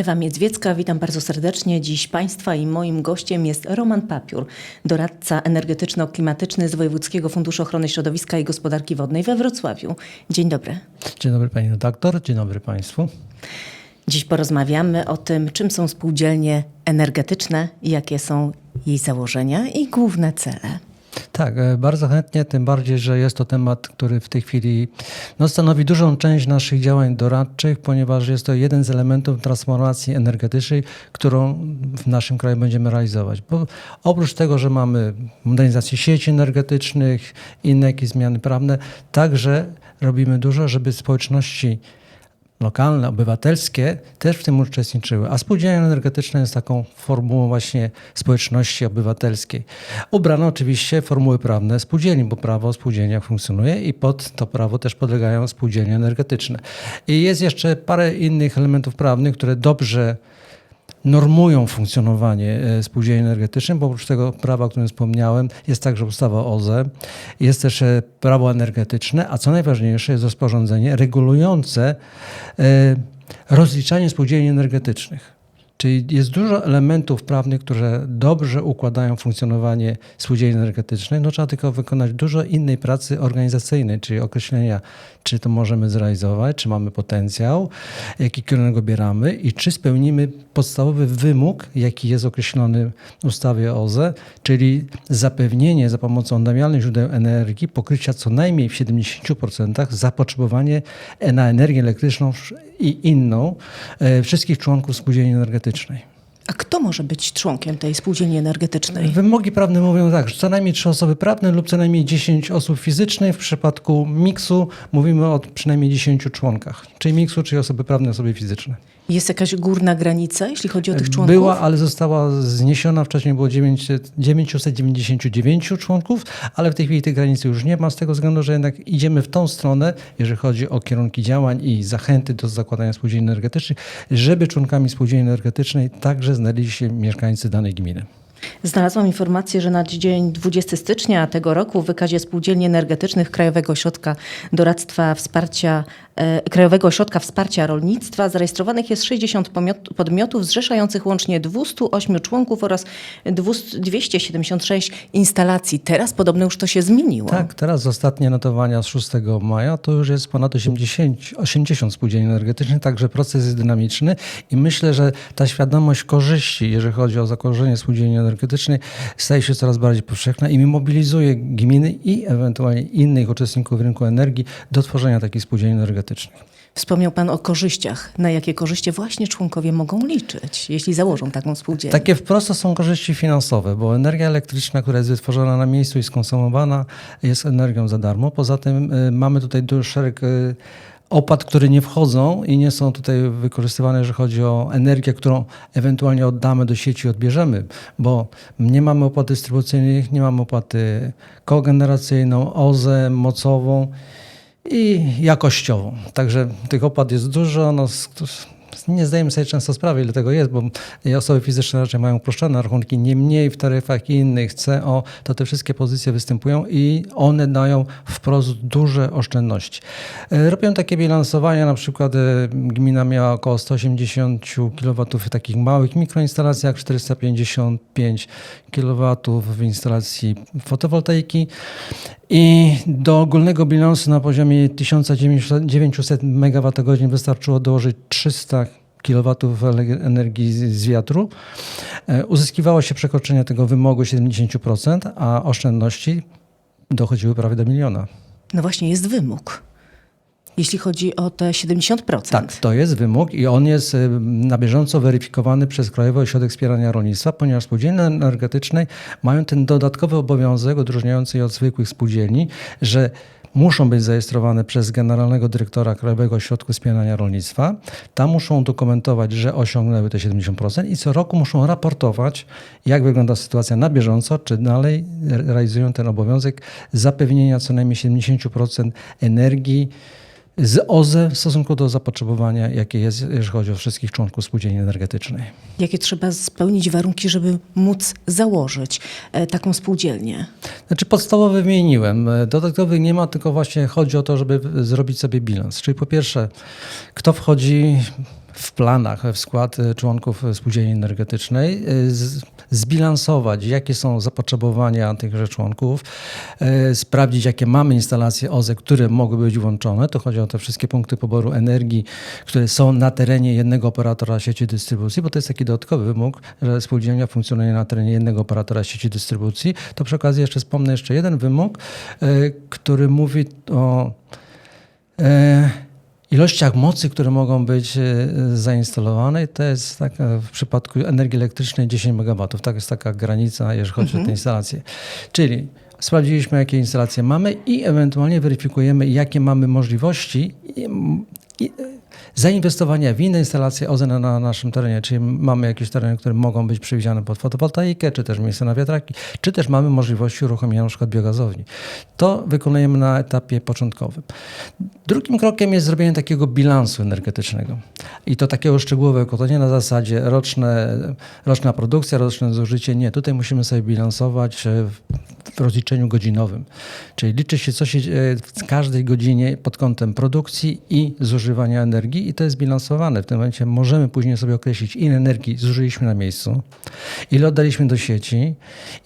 Ewa Miedzwiecka, witam bardzo serdecznie. Dziś Państwa i moim gościem jest Roman Papiur, doradca energetyczno-klimatyczny z Wojewódzkiego Funduszu Ochrony Środowiska i Gospodarki Wodnej we Wrocławiu. Dzień dobry. Dzień dobry Pani redaktor, dzień dobry Państwu. Dziś porozmawiamy o tym, czym są spółdzielnie energetyczne, jakie są jej założenia i główne cele. Tak, e, bardzo chętnie, tym bardziej, że jest to temat, który w tej chwili no, stanowi dużą część naszych działań doradczych, ponieważ jest to jeden z elementów transformacji energetycznej, którą w naszym kraju będziemy realizować. Bo oprócz tego, że mamy modernizację sieci energetycznych, inne jakieś zmiany prawne, także robimy dużo, żeby społeczności lokalne, obywatelskie też w tym uczestniczyły. A spółdzielnia energetyczna jest taką formułą właśnie społeczności obywatelskiej. Ubrano oczywiście formuły prawne spółdzielni, bo prawo o spółdzielniach funkcjonuje i pod to prawo też podlegają spółdzielnie energetyczne. I jest jeszcze parę innych elementów prawnych, które dobrze normują funkcjonowanie e, spółdzielni energetycznych, bo oprócz tego prawa, o którym wspomniałem, jest także ustawa OZE, jest też e, prawo energetyczne, a co najważniejsze jest rozporządzenie regulujące e, rozliczanie spółdzielni energetycznych. Czyli jest dużo elementów prawnych, które dobrze układają funkcjonowanie spółdzielni energetycznych. No trzeba tylko wykonać dużo innej pracy organizacyjnej, czyli określenia, czy to możemy zrealizować, czy mamy potencjał, jaki kierunek obieramy i czy spełnimy podstawowy wymóg, jaki jest określony w ustawie OZE, czyli zapewnienie za pomocą odnawialnych źródeł energii pokrycia co najmniej w 70% zapotrzebowanie na energię elektryczną i inną e, wszystkich członków spółdzielni energetycznej. A kto może być członkiem tej spółdzielni energetycznej? Wymogi prawne mówią tak, że co najmniej trzy osoby prawne lub co najmniej 10 osób fizycznych. W przypadku miksu mówimy o przynajmniej 10 członkach, czyli miksu, czyli osoby prawne, osoby fizyczne. Jest jakaś górna granica, jeśli chodzi o tych członków? Była, ale została zniesiona. Wcześniej było 900, 999 członków, ale w tej chwili tej granicy już nie ma, z tego względu, że jednak idziemy w tą stronę, jeżeli chodzi o kierunki działań i zachęty do zakładania spółdzielni energetycznych, żeby członkami spółdzielni energetycznej także znaleźli się mieszkańcy danej gminy. Znalazłam informację, że na dzień 20 stycznia tego roku w wykazie spółdzielni energetycznych Krajowego Ośrodka Doradztwa Wsparcia, Krajowego Ośrodka Wsparcia Rolnictwa zarejestrowanych jest 60 pomiot- podmiotów zrzeszających łącznie 208 członków oraz 200, 276 instalacji. Teraz podobno już to się zmieniło. Tak, teraz ostatnie notowania z 6 maja to już jest ponad 80, 80 spółdzielni energetycznych, także proces jest dynamiczny i myślę, że ta świadomość korzyści, jeżeli chodzi o zakorzenie spółdzielni energetycznej, staje się coraz bardziej powszechna i mobilizuje gminy i ewentualnie innych uczestników rynku energii do tworzenia takich spółdzielni energetycznych. Wspomniał Pan o korzyściach. Na jakie korzyści właśnie członkowie mogą liczyć, jeśli założą taką spółdzielnię? Takie wprost są korzyści finansowe, bo energia elektryczna, która jest wytworzona na miejscu i skonsumowana, jest energią za darmo. Poza tym y, mamy tutaj duży szereg y, opłat, które nie wchodzą i nie są tutaj wykorzystywane, jeżeli chodzi o energię, którą ewentualnie oddamy do sieci i odbierzemy, bo nie mamy opłat dystrybucyjnych, nie mamy opłaty kogeneracyjną, OZE, mocową i jakościową. Także tych opłat jest dużo. No, nie zdajemy sobie często sprawy, ile tego jest, bo osoby fizyczne raczej mają uproszczone rachunki. Niemniej w taryfach innych CO to te wszystkie pozycje występują i one dają wprost duże oszczędności. E, Robią takie bilansowania, na przykład e, gmina miała około 180 kW w takich małych mikroinstalacjach, 455 kW w instalacji fotowoltaiki i do ogólnego bilansu na poziomie 1900 MWh wystarczyło dołożyć 300 kW energii z wiatru. E, Uzyskiwało się przekroczenie tego wymogu 70%, a oszczędności dochodziły prawie do miliona. No właśnie, jest wymóg. Jeśli chodzi o te 70%. Tak, to jest wymóg i on jest y, na bieżąco weryfikowany przez Krajowy Ośrodek Wspierania Rolnictwa, ponieważ spółdzielnie energetyczne mają ten dodatkowy obowiązek odróżniający je od zwykłych spółdzielni, że muszą być zarejestrowane przez generalnego dyrektora Krajowego Ośrodka Wspierania Rolnictwa. Tam muszą dokumentować, że osiągnęły te 70% i co roku muszą raportować, jak wygląda sytuacja na bieżąco, czy dalej realizują ten obowiązek zapewnienia co najmniej 70% energii z OZE w stosunku do zapotrzebowania, jakie jest, jeżeli chodzi o wszystkich członków spółdzielni energetycznej. Jakie trzeba spełnić warunki, żeby móc założyć e, taką spółdzielnię? Znaczy podstawowy wymieniłem. Dodatkowych nie ma, tylko właśnie chodzi o to, żeby zrobić sobie bilans. Czyli po pierwsze, kto wchodzi w planach, w skład e, członków e, spółdzielni energetycznej, z, zbilansować, jakie są zapotrzebowania tychże członków, sprawdzić, jakie mamy instalacje OZE, które mogły być włączone. To chodzi o te wszystkie punkty poboru energii, które są na terenie jednego operatora sieci dystrybucji, bo to jest taki dodatkowy wymóg, że spółdzielnia funkcjonuje na terenie jednego operatora sieci dystrybucji. To przy okazji jeszcze wspomnę jeszcze jeden wymóg, który mówi o e, ilościach mocy, które mogą być e, zainstalowane. To jest tak w przypadku energii elektrycznej 10 MW. Tak jest taka granica, jeżeli chodzi o te instalacje. Czyli sprawdziliśmy, jakie instalacje mamy i ewentualnie weryfikujemy, jakie mamy możliwości zainwestowania w inne instalacje OZE na, na naszym terenie, czyli mamy jakieś tereny, które mogą być przewidziane pod fotowoltaikę, czy też miejsce na wiatraki, czy też mamy możliwości uruchomienia przykład biogazowni. To wykonujemy na etapie początkowym. Drugim krokiem jest zrobienie takiego bilansu energetycznego. I to takiego szczegółowego, to nie na zasadzie roczne, roczna produkcja, roczne zużycie, nie. Tutaj musimy sobie bilansować e, w, rozliczeniu godzinowym. Czyli liczy się, co się dzieje w każdej godzinie pod kątem produkcji i zużywania energii i to jest bilansowane. W tym momencie możemy później sobie określić, ile energii zużyliśmy na miejscu, ile oddaliśmy do sieci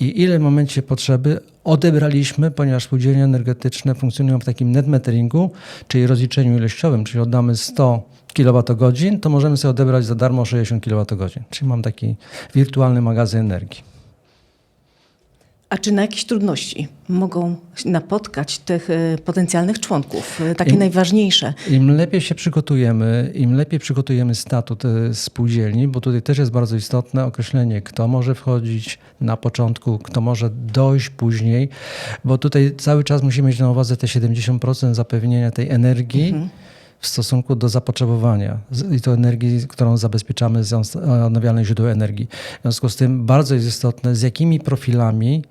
i ile w momencie potrzeby odebraliśmy, ponieważ spółdzielnie energetyczne funkcjonują w takim net meteringu, czyli rozliczeniu ilościowym, czyli oddamy 100 kWh, to możemy sobie odebrać za darmo 60 kWh. Czyli mam taki wirtualny magazyn energii. A czy na jakieś trudności mogą napotkać tych e, potencjalnych członków, e, takie Im- najważniejsze? Im lepiej się przygotujemy, im lepiej przygotujemy statut e, spółdzielni, bo tutaj też jest bardzo istotne określenie, kto może wchodzić na początku, kto może dojść później, bo tutaj cały czas musimy mieć na uwadze te 70% zapewnienia tej energii w stosunku do zapotrzebowania i to energii, którą zabezpieczamy z odna- odnawialnych źródeł energii. W związku z tym bardzo jest istotne, z jakimi profilami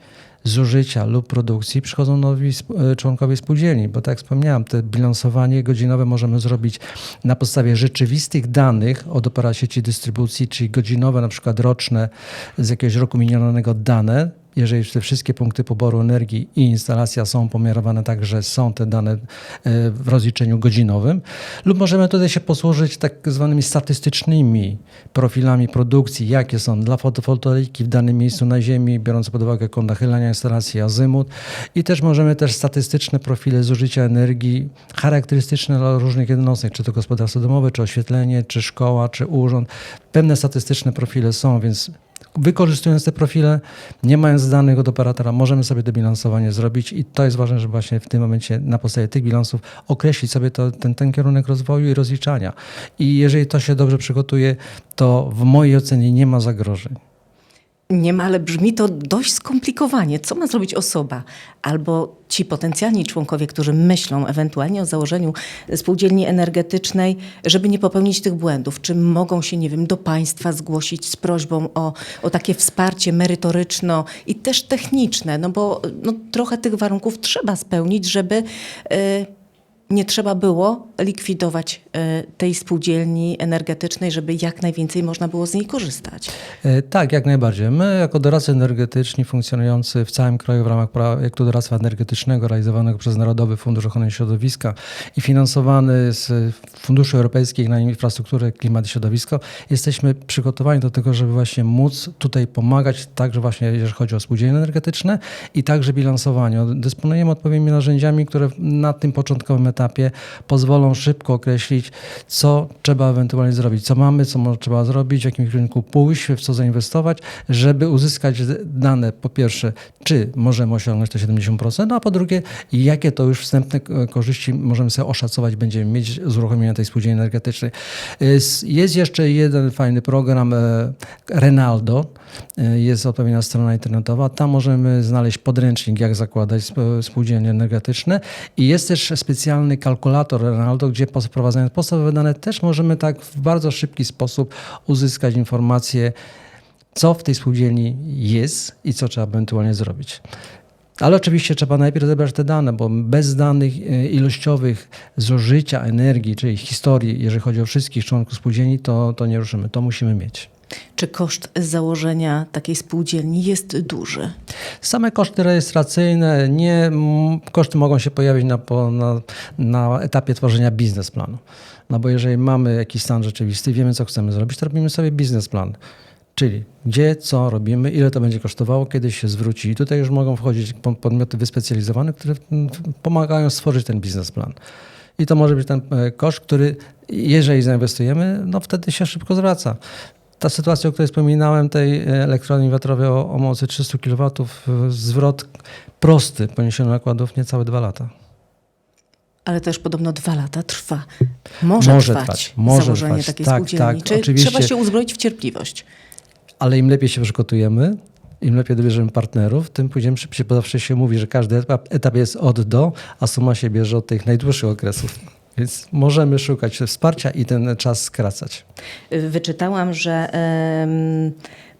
zużycia lub produkcji przychodzą nowi e, członkowie spółdzielni, bo tak jak wspomniałem, to bilansowanie godzinowe możemy zrobić na podstawie rzeczywistych danych od opera sieci dystrybucji, czyli godzinowe, na przykład roczne z jakiegoś roku minionego dane, jeżeli te wszystkie punkty poboru energii i instalacja są pomiarowane tak, że są te dane e, w rozliczeniu godzinowym, lub możemy tutaj się posłużyć tak zwanymi statystycznymi profilami produkcji, jakie są dla fotowoltaiki w danym miejscu na Ziemi, biorąc pod uwagę kąt nachylania instalacji azymut i też możemy też statystyczne profile zużycia energii charakterystyczne dla różnych jednostek, czy to gospodarstwo domowe, czy oświetlenie, czy szkoła, czy urząd. Pewne statystyczne profile są, więc Wykorzystując te profile, nie mając danych od operatora, możemy sobie to bilansowanie zrobić i to jest ważne, żeby właśnie w tym momencie na podstawie tych bilansów określić sobie to, ten, ten kierunek rozwoju i rozliczania. I jeżeli to się dobrze przygotuje, to w mojej ocenie nie ma zagrożeń. Nie ma, ale brzmi to dość skomplikowanie. Co ma zrobić osoba albo ci potencjalni członkowie, którzy myślą ewentualnie o założeniu spółdzielni energetycznej, żeby nie popełnić tych błędów? Czy mogą się, nie wiem, do państwa zgłosić z prośbą o, o takie wsparcie merytoryczno i też techniczne? No bo no, trochę tych warunków trzeba spełnić, żeby y, nie trzeba było likwidować y, tej spółdzielni energetycznej, żeby jak najwięcej można było z niej korzystać. E, Tak, jak najbardziej. My, jako doradcy energetyczni funkcjonujący w całym kraju w ramach projektu doradztwa energetycznego realizowanego przez Narodowy Fundusz Ochrony Środowiska i finansowany z Funduszy Europejskich na infrastrukturę, klimat i środowisko, jesteśmy przygotowani do tego, żeby właśnie móc tutaj pomagać, także właśnie jeżeli chodzi o spółdzielnie energetyczne i także bilansowanie. Dysponujemy odpowiednimi narzędziami, które na tym początkowym etapie pozwolą szybko określić, co trzeba ewentualnie zrobić, co mamy, co trzeba zrobić, w jakim kierunku pójść, w co zainwestować, żeby uzyskać dane, po pierwsze, czy możemy osiągnąć te 70%, no a po drugie, jakie to już wstępne korzyści możemy sobie oszacować, będziemy mieć z uruchomienia tej spółdzielni energetycznej. Jest- Jest jeszcze jeden fajny program e, Renaldo, e, jest odpowiednia strona internetowa, tam możemy znaleźć podręcznik, jak zakładać sp- spółdzielnie energetyczne. I jest też specjalny kalkulator Renaldo, gdzie wprowadzając podstawowe dane też możemy tak w bardzo szybki sposób uzyskać informacje, co w tej spółdzielni jest i co trzeba ewentualnie zrobić. Ale oczywiście trzeba najpierw zebrać te dane, bo bez danych e, ilościowych zużycia energii, czyli historii, jeżeli chodzi o wszystkich członków spółdzielni, to, to nie ruszymy. To musimy mieć. Czy koszt założenia takiej spółdzielni jest duży? Same koszty rejestracyjne, nie, koszty mogą się pojawić na, na, na etapie tworzenia biznesplanu. No bo jeżeli mamy jakiś stan rzeczywisty, wiemy co chcemy zrobić, to robimy sobie biznesplan. Czyli gdzie, co robimy, ile to będzie kosztowało, kiedy się zwróci. I tutaj już mogą wchodzić po- podmioty wyspecjalizowane, które pomagają stworzyć ten biznesplan. I to może być ten e, koszt, który jeżeli zainwestujemy, no wtedy się szybko zwraca. Ta sytuacja, o której wspominałem, tej e, elektrowni wiatrowej o, o mocy 300 kW, e, zwrot prosty poniesiony nakładów niecałe dwa lata. Ale też podobno dwa lata trwa. Może, Może trwać, trwać, może założenie trwać. takiej Tak, spółdzielni. tak, Czy oczywiście. trzeba się uzbroić w cierpliwość? Ale im lepiej się przygotujemy, im lepiej dobierzemy partnerów, tym później szybciej, bo zawsze się mówi, że każdy etap, etap jest od do, a suma się bierze od tych najdłuższych okresów. Więc możemy szukać wsparcia i ten czas skracać. Wyczytałam, że em,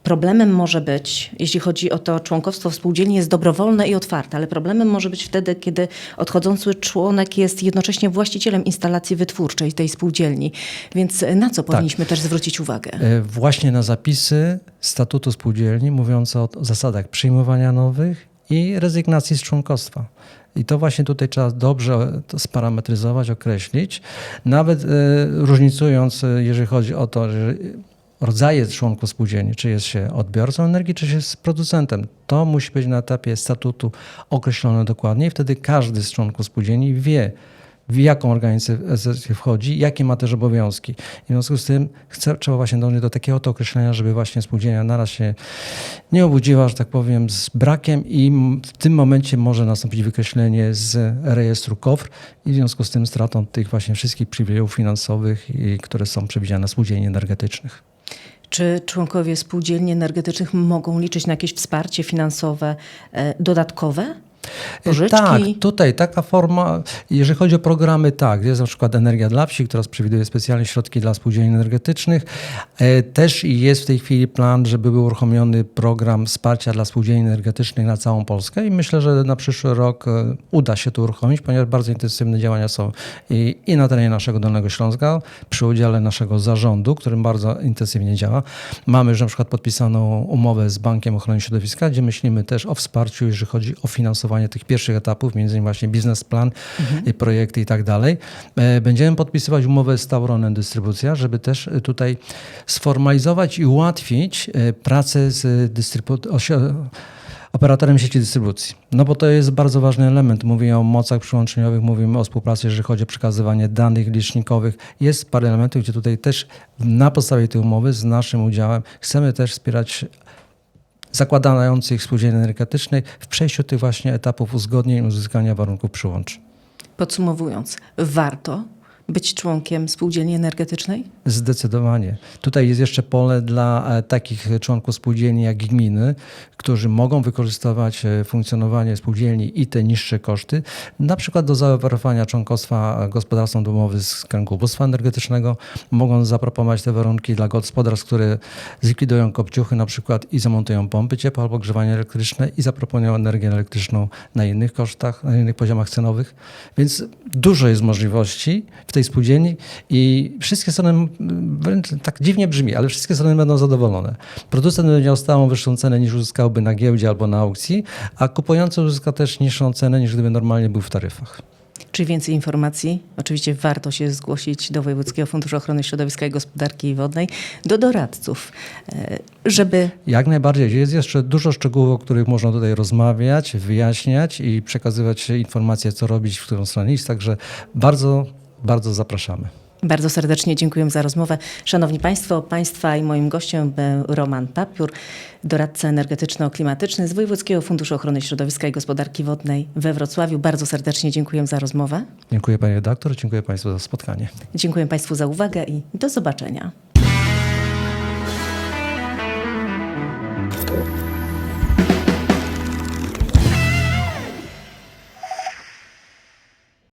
problemem może być, jeśli chodzi o to członkostwo w spółdzielni, jest dobrowolne i otwarte, ale problemem może być wtedy, kiedy odchodzący członek jest jednocześnie właścicielem instalacji wytwórczej tej spółdzielni. Więc na co powinniśmy też zwrócić uwagę? E, Właśnie na zapisy statutu spółdzielni mówiące o zasadach przyjmowania nowych i rezygnacji z członkostwa. I to właśnie tutaj trzeba dobrze sparametryzować, określić, nawet e, różnicując, e, jeżeli chodzi o to, że rodzaje członków spółdzielni, czy jest się odbiorcą energii, czy się jest producentem. To musi być na etapie statutu określone dokładnie i wtedy każdy z członków spółdzielni wie, w jaką organizację wchodzi, jakie ma też obowiązki. W związku z tym chce, trzeba właśnie dążyć do takiego to określenia, żeby właśnie spółdzielnia naraz się nie obudziła, że tak powiem, z brakiem i w tym momencie może nastąpić wykreślenie z rejestru KOFR i w związku z tym stratą tych właśnie wszystkich przywilejów finansowych, i, które są przewidziane w spółdzielni energetycznych. Czy członkowie spółdzielni energetycznych mogą liczyć na jakieś wsparcie finansowe e, dodatkowe? Pożyczki? Tak, tutaj taka forma, jeżeli chodzi o programy, tak, jest na przykład Energia dla Wsi, która przewiduje specjalne środki dla spółdzielni energetycznych. E, Też jest w tej chwili plan, żeby był uruchomiony program wsparcia dla spółdzielni energetycznych na całą Polskę i myślę, że na przyszły rok e, uda się to uruchomić, ponieważ bardzo intensywne działania są i, i na terenie naszego Dolnego Śląska, przy udziale naszego zarządu, którym bardzo intensywnie działa. Mamy już na przykład podpisaną umowę z Bankiem Ochrony Środowiska, gdzie myślimy też o wsparciu, jeżeli chodzi o finansowanie tych pierwszych etapów, między innymi właśnie biznesplan, i projekty i tak dalej. E, Będziemy podpisywać umowę z Tauronem Dystrybucja, żeby też e, tutaj sformalizować i ułatwić e, pracę z dystrybu- osio- operatorem sieci dystrybucji. No bo to jest bardzo ważny element. Mówię o mocach przyłączeniowych, mówimy o współpracy, jeżeli chodzi o przekazywanie danych licznikowych. Jest parę elementów, gdzie tutaj też na podstawie tej umowy z naszym udziałem chcemy też wspierać zakładających spółdzielni energetycznej w przejściu tych właśnie etapów uzgodnień uzyskania warunków przyłączy. Podsumowując, warto być członkiem spółdzielni energetycznej? Zdecydowanie. Tutaj jest jeszcze pole dla e, takich członków spółdzielni jak gminy, którzy mogą wykorzystywać e, funkcjonowanie spółdzielni i te niższe koszty, na przykład do zaoferowania członkostwa gospodarstwom domowym z kręgu ubóstwa energetycznego. Mogą zaproponować te warunki dla gospodarstw, które zlikwidują kopciuchy na przykład i zamontują pompy ciepła albo grzewanie elektryczne i zaproponują energię elektryczną na innych kosztach, na innych poziomach cenowych. Więc dużo jest możliwości w tej spółdzielni i wszystkie strony, wręcz tak dziwnie brzmi, ale wszystkie strony będą zadowolone. Producent będzie miał stałą wyższą cenę niż uzyskałby na giełdzie albo na aukcji, a kupujący uzyska też niższą cenę niż gdyby normalnie był w taryfach. Czy więcej informacji? Oczywiście warto się zgłosić do Wojewódzkiego Funduszu Ochrony Środowiska i Gospodarki Wodnej, do doradców, e, żeby Jak najbardziej. Jest jeszcze dużo szczegółów, o których można tutaj rozmawiać, wyjaśniać i przekazywać informacje, co robić, w którą stronę iść. Także bardzo, bardzo zapraszamy. Bardzo serdecznie dziękuję za rozmowę. Szanowni Państwo, Państwa i moim gościem był Roman Papiur, doradca energetyczno-klimatyczny z Wojewódzkiego Funduszu Ochrony Środowiska i Gospodarki Wodnej we Wrocławiu. Bardzo serdecznie dziękuję za rozmowę. Dziękuję panie redaktor, dziękuję państwu za spotkanie. Dziękuję Państwu za uwagę i do zobaczenia.